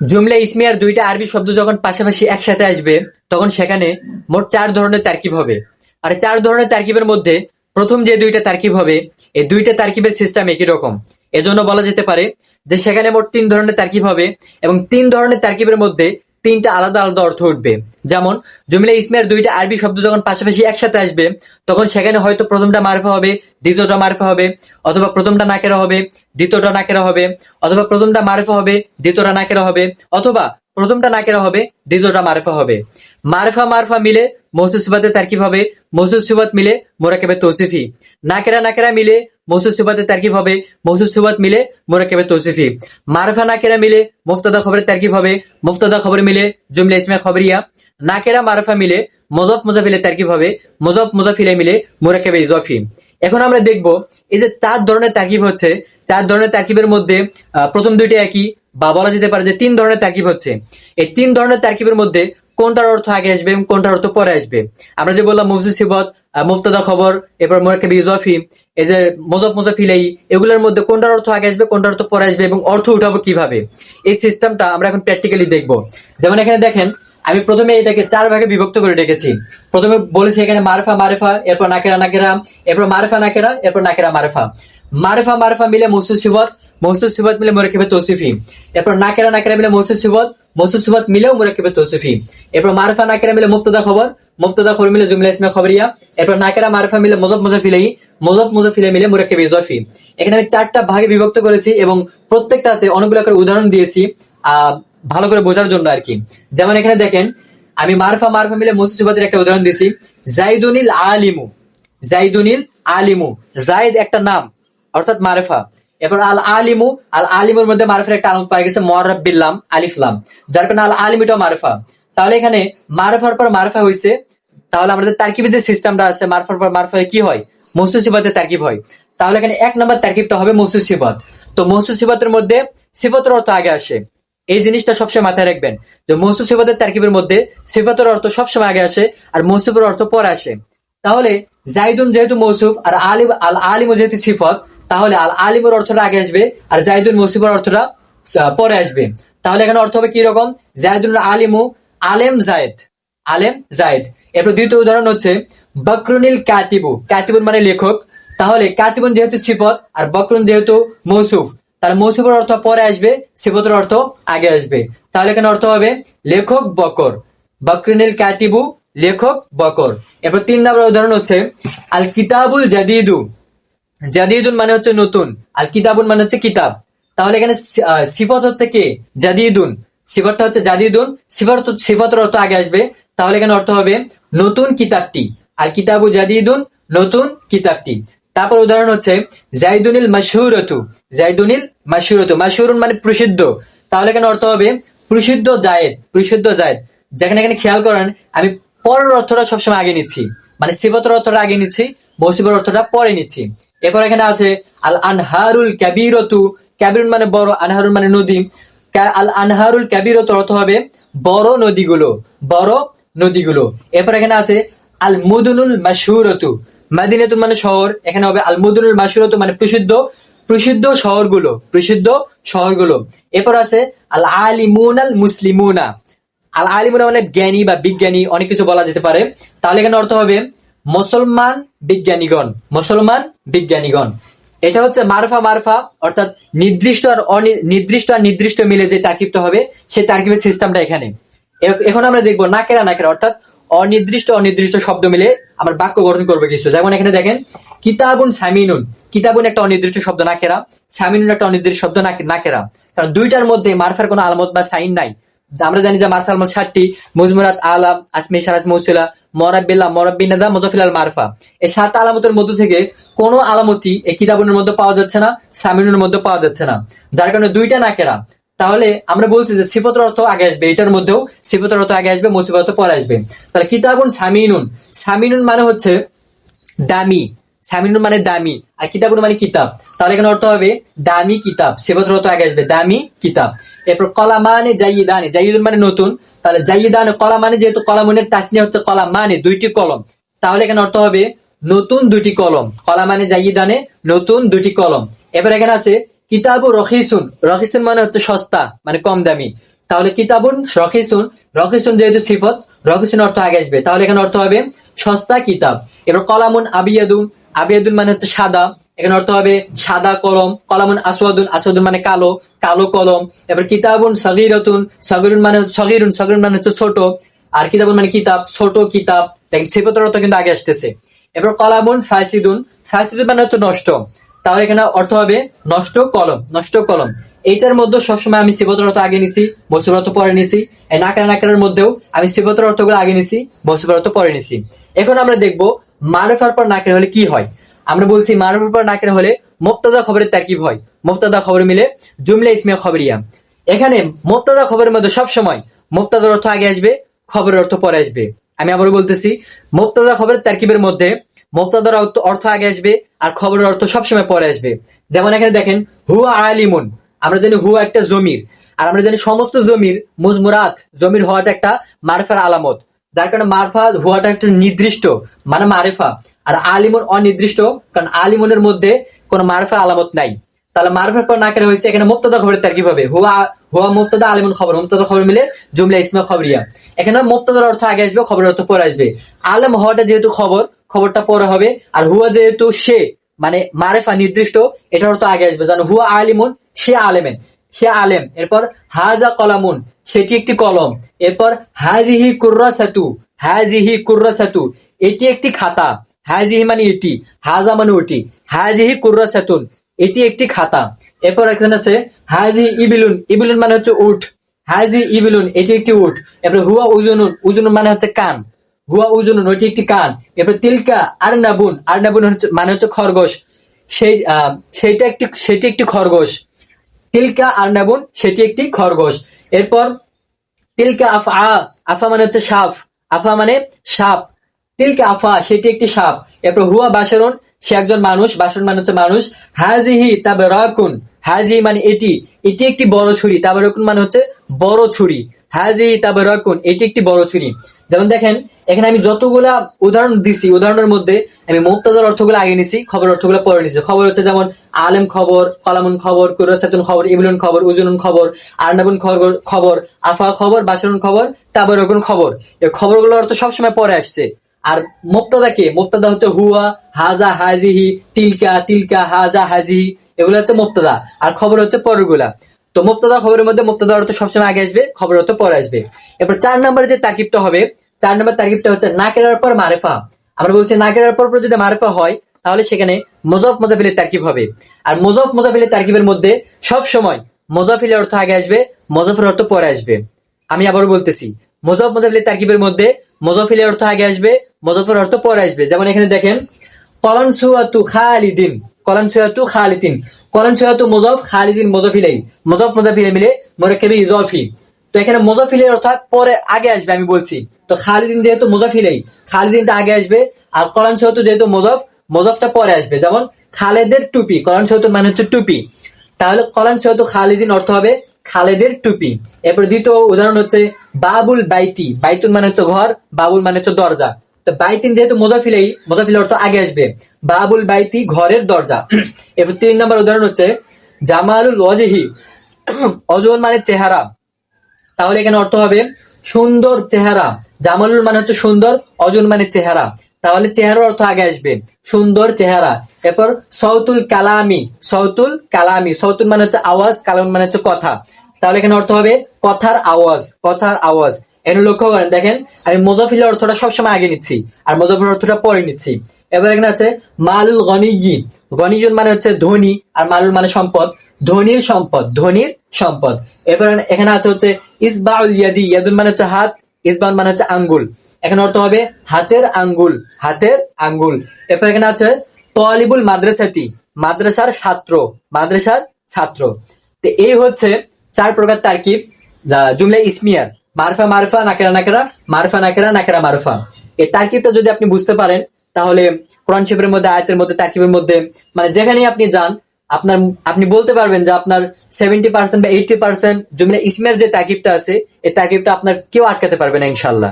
জুমলা ইসমিয়ার দুইটা আরবি শব্দ যখন পাশাপাশি একসাথে আসবে, তখন সেখানে মোট চার ধরনের তারকিব হবে। আর চার ধরনের তারকিবের মধ্যে প্রথম যে দুইটা তারকিব হবে, এই দুইটা তারকিবের সিস্টেম একই রকম। এজন্য বলা যেতে পারে যে সেখানে মোট তিন ধরনের তারকিব হবে এবং তিন ধরনের তারকিবের মধ্যে তিনটা আলাদা আলাদা অর্থ উঠবে। যেমন, জমিলা ইসমিয়ার দুইটা আরবি শব্দ যখন পাশাপাশি একসাথে আসবে, তখন সেখানে হয়তো প্রথমটা মারফা হবে, দ্বিতীয়টা মারফা হবে, অথবা প্রথমটা নাকেরা হবে, দ্বিতীয়টা নাকেরা হবে, অথবা প্রথমটা মারফা হবে, দ্বিতীয়টা নাকেরা হবে, অথবা প্রথমটা নাকেরা হবে, দ্বিতীয়টা মারফা হবে। মারফা মারফা মিলে মৌসুদ সিবাতে তারকিব হবে মৌসুদ সিবাত মিলে মোরাকেবে তৌসিফি। নাকেরা নাকেরা মিলে মৌসুদ সিবাতে তারকিব হবে মৌসুদ সিবাত মিলে মোরাকেবে তৌসিফি। মারফা, নাকেরা মিলে মুফতাদা খবরের তারকিব হবে, মুফতাদা খবর মিলে জুমলা ইসমিয়া খবরিয়া। নাকেরা মারফা মিলে, মজফ মুজাফিলে তারকিব হবে, মজফ মুজাফিলে মিলে মোরাকেবে ইজফি। এখন আমরা দেখব, এই যে চার ধরনের তাকিব হচ্ছে, চার ধরনের তাকিবের মধ্যে প্রথম দুইটা একই, বা বলা যেতে পারে যে তিন ধরনের তাকিব হচ্ছে। এই তিন ধরনের তারকিবের মধ্যে কোনটার অর্থ আগে আসবে এবং কোনটার অর্থ পরে আসবে? আমরা যে বললাম মুফসি সিবত মুফতাদা খবর, এরপর মোরাকাবি ইজফি, এই যে মজব মুজাফিলাই, এগুলোর মধ্যে কোনটার অর্থ আগে আসবে, কোনটার অর্থ পরে আসবে এবং অর্থ উঠাবো কীভাবে? এই সিস্টেমটা আমরা এখন প্র্যাকটিক্যালি দেখব। যেমন এখানে দেখেন আমি প্রথমে এটাকে চার ভাগে বিভক্ত করে রেখেছি। প্রথমে বলেছি এখানে মারফা, মারেফা, এরপর নাকেরা নাকেরা, এরপর মারেফা, নাকেরা, এরপর নাকেরা, মারেফা। মারেফা মারেফা মিলে মসুদ সিবত মসুদ সিবত মিলে মোরাকিবে তৌসিফি। এরপর নাকেরা নাকেরা মিলে মসুদ সিবত মসুদ সিবত মিলেও মোরাকিবে তৌসিফি। এরপর মারেফা, নাকেরা মিলে মুক্তদা খবর মুক্তদা খবর মিলে জুমলা ইসমা খবরিয়া। এরপর নাকেরা, মারেফা মিলে মজব মুজাফিলাই মজব মুজাফিলে মিলে মোরাকিবে ইজফি। এখানে আমি চারটা ভাগে বিভক্ত করেছি এবং প্রত্যেকটাতে অনেকগুলো করে উদাহরণ দিয়েছি। আহ ভালো করে বোঝার জন্য আর কি। যেমন এখানে দেখেন, আমি মারফা মারফা মিলে মুসিবাতের একটা উদাহরণ দিয়েছি জাইদুনিল আলিমু জাইদুনিল আলিমু। জাইদ একটা নাম, অর্থাৎ মারেফা। এরপর আল আলিমু, আল আলিমুর মধ্যে মারফার একটা আলামত পাওয়া গেছে মরাব বিল্লাম আলিফলাম যার কারণে আল আলিমিটাও মারফা। তাহলে এখানে মারফার পর মারফা হয়েছে তাহলে আমাদের তারকিবের যে সিস্টেমটা আছে, মারফার পর মারফা কি হয়? মসুদ সিবাতের তারকিব হয়। তাহলে এখানে এক নম্বর তারকিবটা হবে মসুদ সিবাত তো মসুদ সিবাতের মধ্যে সিফতের অর্থ আগে আসে। এই জিনিসটা সবসময় মাথায় রাখবেন যে মৌসুফ সিফাতের তারকিবের মধ্যে সিফাতের অর্থ সবসময় আগে আসে আর মৌসুফের অর্থ পরে আসে। তাহলে জাইদুন যেহেতু মৌসুফ আর আলিম আল আলিম যেহেতু সিফত, তাহলে আল আলিমের অর্থটা আগে আসবে আর জাইদুন মৌসুফের অর্থটা পরে আসবে। তাহলে এখানে অর্থ হবে কি রকম জাইদুন আলিমু আলেম জায়েদ। আলেম জায়েদ। এরপর দ্বিতীয় উদাহরণ হচ্ছে বকরুনিল কাতিবু। কাতিবুন মানে লেখক। তাহলে কাতিবুন যেহেতু সিফত আর বকরুন যেহেতু মৌসুফ তাহলে মৌসুফের অর্থ পরে আসবে, সিফতের অর্থ আগে আসবে। তাহলে এখানে অর্থ হবে লেখক বকর। বকরিনিল কাতিবু, লেখক বকর। এরপর তিন নম্বর উদাহরণ হচ্ছে আল কিতাবুল জাদিদু। জাদিদুন মানে হচ্ছে নতুন আল কিতাবুন মানে হচ্ছে কিতাব। তাহলে এখানে সিফত হচ্ছে কে? জাদিদুন। সিফতটা হচ্ছে জাদিদুন, সিফত সিফতের অর্থ আগে আসবে। তাহলে এখানে অর্থ হবে নতুন কিতাবটি। আল কিতাবু জাদিদুন, নতুন কিতাবটি। তারপর উদাহরণ হচ্ছে, জাইদুনিল মাসহুরতু জাইদুনিল মাসহুরতু মাসহুরুন মানে প্রসিদ্ধ। তাহলে এখানে অর্থ হবে প্রসিদ্ধ জায়েদ প্রসিদ্ধ জায়েদ। যেখানে এখানে খেয়াল করেন, আমি পরের অর্থটা সবসময় আগে নিচ্ছি। মানে সিফতের অর্থটা আগে নিচ্ছি মৌসিফের অর্থটা পরে নিচ্ছি। এরপর এখানে আছে আল আনহারুল ক্যাবিরতু ক্যাবিরুন মানে বড়, আনহারুন মানে নদী। আল আনহারুল ক্যাবিরত অর্থ হবে বড় নদীগুলো বড় নদীগুলো। এরপর এখানে আছে আল মুদুনুল মাসহুরতু মাদিনাতুন মানে শহর, এখানে হবে আল মুদুনুল মাসহুরতু মানে প্রসিদ্ধ প্রসিদ্ধ শহরগুলো প্রসিদ্ধ শহরগুলো। এরপর আছে আল আলিমুন আল মুসলিমুনা। আল আলিমুনা মানে জ্ঞানী বা বিজ্ঞানী, অনেক কিছু বলা যেতে পারে। তাহলে এখানে অর্থ হবে মুসলমান বিজ্ঞানীগণ মুসলমান বিজ্ঞানীগণ। এটা হচ্ছে মারফা মারফা, অর্থাৎ নির্দিষ্ট আর নির্দিষ্ট আর নির্দিষ্ট মিলে যে তারকিবটা হবে, সেই তারকিবের সিস্টেমটা এখানে। এখন আমরা দেখব নাকেরা নাকেরা, অর্থাৎ অনির্দিষ্ট অনির্দিষ্ট শব্দ মিলে আমার বাক্য গঠন করবে কিছু। যেমন এখানে দেখেন, কিতাবুন সামিনুন। কিতাবুন একটা অনির্দিষ্ট শব্দ নাকেরা সামিনুন একটা অনির্দিষ্ট শব্দ নাকে- নাকেরা কারণ দুইটার মধ্যে মারফার কোনো আলামত বা সাইন নাই। আমরা জানি যে মারফা আলমত ষাটটি মুজমুরাত আলাম আসমি সারাজ মৌসিলা মরাবিল্লা মরাবিনাদা মজফিল আল মারফা। এই সাতটা আলামতের মধ্য থেকে কোনো আলামতি এই কিতাবুনের মধ্যে পাওয়া যাচ্ছে না, সামিনুনের মধ্যে পাওয়া যাচ্ছে না। যার কারণে দুইটা না নাকেরা তাহলে আমরা বলছি যে সিফতের অর্থ আগে আসবে, এটার মধ্যেও সিফতের অর্থ আগে আসবে, মুসিবত অর্থ পরে আসবে। তাহলে কিতাবুন সামিনুন। সামিনুন মানে হচ্ছে দামি। সামিনুন মানে দামি। আর কিতাবুন মানে কিতাব। তাহলে এখানে অর্থ হবে দামি কিতাব। সিফতের অর্থ আগে আসবে, দামি কিতাব। এরপর কলা মানে জাইদানে জাইদুন মানে নতুন। তাহলে জাইদানে কলা মানে যেহেতু কলামনের তাসনি হচ্ছে কলা মানে দুইটি কলম। তাহলে এখানে অর্থ হবে নতুন দুটি কলম। কলা মানে জাইদানে নতুন দুটি কলম। এবার এখানে আছে কিতাবু রহিসুন রহিসুন মানে হচ্ছে সস্তা মানে কম দামি। তাহলে কিতাবুন রকিসুন রকিসুন যেহেতু সিফত রকিসুন অর্থ আগে আসবে। তাহলে এখানে অর্থ হবে সস্তা কিতাব। এবার কলামুন আবিয়াদুন। আবিয়াদুন মানে হচ্ছে সাদা। এখানে অর্থ হবে সাদা কলম। কলামুন আসওয়াদুন। আসওয়াদুন মানে কালো কালো কলম। এবার কিতাবুন সগিরতুন। সগিরুন মানে সগিরুন। সগিরুন মানে হচ্ছে ছোট। আর কিতাবুন মানে কিতাব, ছোট কিতাব। দেখেন, সিফতের অর্থ কিন্তু আগে আসতেছে। এবার কলামুন ফাসিদুন। ফাসিদুন মানে হচ্ছে নষ্ট। তাহলে এখানে অর্থ হবে নষ্ট কলম নষ্ট কলম। এইটার মধ্যে সবসময় আমি সিবতের অর্থ আগে নিছি অর্থ পরে নিছি। নাকারা নাকারের মধ্যেও আমি সিবতের অর্থগুলো আগে নিছি অর্থ পরে নিছি। এখন আমরা দেখব মারফার পর নাকের হলে কি হয়। আমরা বলছি মারফার পর নাকের হলে মুক্তাদা খবরের তারকিব হয়। মুক্তাদা খবর মিলে জুমলা ইসমিয়া খবরিয়া। এখানে মুক্তাদা খবরের মধ্যে সবসময় মুক্তাদার অর্থ আগে আসবে, খবরের অর্থ পরে আসবে। আমি আবার বলতেছি, মুক্তাদা খবরের তারকিবের মধ্যে মুক্তাদার অর্থ অর্থ আগে আসবে আর খবরের অর্থ সবসময় পরে আসবে। যেমন এখানে দেখেন, হুয়া আলিমুন। আমরা জানি হুয়া একটা জমির। আর আমরা জানি সমস্ত জমির মুজমুরাত, জমির হওয়াটা একটা মারফার আলামত। যার কারণে মারফা হুয়াটা একটা নির্দিষ্ট মানে মারেফা। আর আলিমুন অনির্দিষ্ট, কারণ আলিমুনের মধ্যে কোনো মারফা আলামত নাই। তাহলে মারফার পর না কেন হয়েছে, এখানে মুক্তাদা খবরের তার কীভাবে হুয়া হুয়া মুক্তাদা আলিমন খবর। মুক্তাদা খবর মিলে জুমলা ইসমা খবরিয়া। এখানে মুক্তাদার অর্থ আগে আসবে, খবরের অর্থ পরে আসবে। আলেম হওয়াটা যেহেতু খবর খবরটা পরে হবে। আর হুয়া যেহেতু সে মানে মারেফা নির্দিষ্ট, এটার অর্থ আগে আসবে। জানো, হুয়া আলিমুন, সে আলেমেন। সে আলেম। এরপর, হাজা কলামুন সেটি একটি কলম? এরপর, হাজিহি কুর্রাসাতু হাজিহি কুর্রাসাতু, এটি একটি খাতা। হাজিহি মানে এটি, হাজা মানে ওটি। হাজিহি কুর্রাসাতুন, এটি একটি খাতা। এরপর এখানে আছে, হাজি ইবিলুন ইবিলুন মানে হচ্ছে উঠ। হাজি ইবিলুন, এটি একটি উঠ। এরপর হুয়া উজুনুন উজুনুন মানে হচ্ছে কান। হুয়া উজুন ওইটি একটি কান। এরপর তিলকা আর নাবুন আর নাবুন মানে হচ্ছে খরগোশ। সেই সেইটা একটি সেটি একটি খরগোশ। তিলকা আর নাবুন সেটি একটি খরগোশ। এরপর তিলকা আফা আফা মানে হচ্ছে সাপ আফা মানে সাপ। তিলকা আফা, সেটি একটি সাপ। এরপর হুয়া বাসরণ সে একজন মানুষ। বাসন মানে হচ্ছে মানুষ। হাজিহি তাবে রাকুন হাজি মানে এটি। এটি একটি বড় ছুরি। তাবে রাকুন মানে হচ্ছে বড় ছুরি। হাজি তাবে রাকুন এটি একটি বড় ছুরি। যেমন দেখেন, এখানে আমি যতগুলা উদাহরণ দিছি, উদাহরণের মধ্যে আমি মুক্তাদার অর্থগুলো আগে নিছি খবর অর্থগুলো পরে নিছি। খবর হচ্ছে যেমন আলেম খবর, কলামুন খবর কুরাসাতুন খবর, ইবলুন খবর, উজুনুন খবর, আরনাবুন খবর খবর, আফা খবর বাসরুন খবর, তাবরকুন খবর। এই খবরগুলোর অর্থ সবসময় পরে আসছে। আর মুক্তাদা কে? মুক্তাদা হচ্ছে হুয়া, হাজা, হাজিহি, তিলকা তিলকা, হাজা, হাজিহি, এগুলো হচ্ছে মুক্তাদা আর খবর হচ্ছে পরগুলা তো মুক্তাদা খবরের মধ্যে মুক্তাদা অর্থ সবসময় আগে আসবে খবর অর্থ পরে আসবে। এরপর চার নম্বরে যে তাকিবটা হবে, চার নম্বর তাকিবটা হচ্ছে নাকেরার পর মারেফা। আমরা বলছি নাকেরার পর পর যদি মারেফা হয়, তাহলে সেখানে মোজফ মোজাফিলের তারকিব হবে। আর মোজফ মোজাফিলের তারকিবের মধ্যে সব সময় মোজাফিলের অর্থ আগে আসবে মোজফের অর্থ পরে আসবে। আমি আবারও বলতেছি, মোজফ মোজাফিলের তারকিবের মধ্যে মোজাফিলের অর্থ আগে আসবে মোজফের অর্থ পরে আসবে। যেমন এখানে দেখেন কলন সুয়াতু খালিদিন। কলন সুয়াতু খালিদিন। কলম সুয়াতু মোজফ, খালিদিন মোজফিলাই মোজফ মোজাফিলে মিলে মোরাক্কেবে ইজফি। তো এখানে মোজাফিলের অর্থাৎ পরে আগে আসবে আমি বলছি। তো খালিদিন যেহেতু মোজাফিলাই খালিদিনটা আগে আসবে। আর কলান সহতু যেহেতু মোজফ, মোজফটা পরে আসবে। যেমন খালেদের টুপি কলান সহতু মানে হচ্ছে টুপি। তাহলে কলান সহতু খালিদিন অর্থ হবে খালেদের টুপি। এরপর দ্বিতীয় উদাহরণ হচ্ছে বাবুল বাইতি। বাইতুল মানে হচ্ছে ঘর, বাবুল মানে হচ্ছে দরজা। তো বাইতিন যেহেতু মোজাফিলেই মোজাফিল অর্থ আগে আসবে। বাবুল বাইতি ঘরের দরজা। এরপর তিন নম্বর উদাহরণ হচ্ছে, জামালুল ওয়াজিহি অজন মানে চেহারা। তাহলে এখানে অর্থ হবে সুন্দর চেহারা। জামালুল মানে হচ্ছে সুন্দর অজন মানে চেহারা। তাহলে চেহারার অর্থ আগে আসবে, সুন্দর চেহারা। এরপর সৌতুল কালামি সৌতুল কালামি। সৌতুল মানে হচ্ছে আওয়াজ, কালাম মানে হচ্ছে কথা। তাহলে এখানে অর্থ হবে কথার আওয়াজ কথার আওয়াজ। এখানে লক্ষ্য করেন, দেখেন, আমি মোজাফিলের অর্থটা সবসময় আগে নিচ্ছি, আর মোজাফিলের অর্থটা পরে নিচ্ছি। এবার এখানে আছে, মালুল গনিজি গনিজুন মানে হচ্ছে ধনী, আর মালুল মানে সম্পদ। ধনির সম্পদ ধনির সম্পদ। এরপর এখানে আছে হচ্ছে, ইসবাউল ইয়াদি, ইয়াদুন মানে হচ্ছে হাত, ইসবাউল মানে হচ্ছে আঙ্গুল। এখানে অর্থ হবে হাতের আঙ্গুল হাতের আঙ্গুল। এরপর এখানে আছে তলিবুল মাদ্রাসাতি, মাদ্রাসার ছাত্র মাদ্রাসার ছাত্র। তো এই হচ্ছে চার প্রকার তারকিব জুমলা ইসমিয়ার। মারফা মারফা, নাকেরা নাকেরা, মারফা, নাকেরা নাকেরা, মারফা। এই তারকিবটা যদি আপনি বুঝতে পারেন, তাহলে কোরআন শিবের মধ্যে, আয়তের মধ্যে, তারকিবের মধ্যে মানে যেখানেই আপনি যান, আপনার, আপনি বলতে পারবেন যে আপনার সেভেন্টি পার্সেন্ট বা এইটি পার্সেন্ট জমিনা ইসমের যে তাকিবটা আছে, এই তাকিবটা আপনার কেউ আটকাতে পারবে না ইনশাল্লাহ